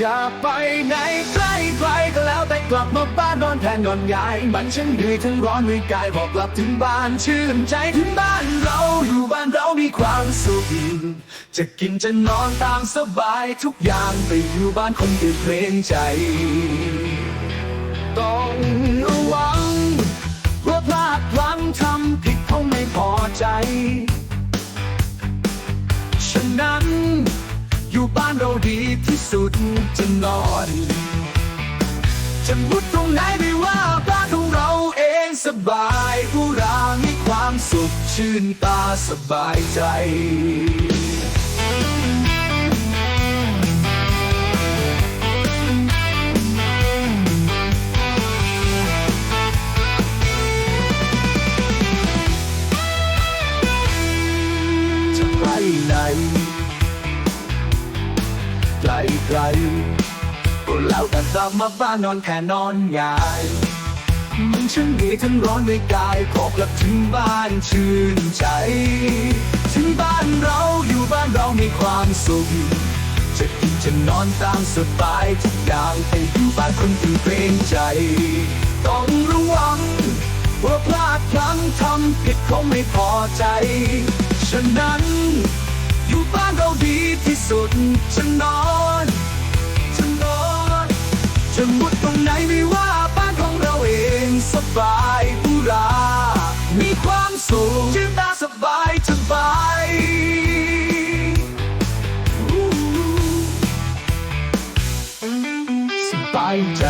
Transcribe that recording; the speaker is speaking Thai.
จะไปไหนใกล้ไกลก็แล้วแต่กลับมาบ้านนอนแทนนอนยายมันฉันเหนื่อยทั้งร้อนเหนื่อยกายบอกกลับถึงบ้านชื่นใจถึงบ้านเราอยู่บ้านเรามีความสุขจะกินจะนอนตามสบายทุกอย่างไปอยู่บ้านคนอื่นเกรงใจ ต้องระวังว่าพลาดพลั้งทำผิดคงไม่พอใจ ฉะนั้นอยู่บ้านเราดีที่ สุดจะนอนจะมุดตรงไหนไม่ว่าบ้านของเราเองสบายผู้รามีความสุขชื่นตาสบายใจจะไปไหน ไกลกลก็แล้วแต่กลับมาบ้านนอนแค่นอนหงายมันช่างดีทั้งร้อนในกายขอกลับถึงบ้านชื่นใจ ถึงบ้านเราอยู่บ้านเรามีความสุข จะกินจะนอนตามสบายทุกอย่างให้อยู่บ้านคนอื่นเกรงใจ ต้องระวังว่าพลาดพลั้งทำผิดคงไม่พอใจ ฉะนั้น อยู่บ้านเราดีที่สุดจะนนอน จะมุดตรงไหนไม่ว่าบ้านของเราเองสบายบุรา มีความสุขชื่นตาสบายสบายสบายใจ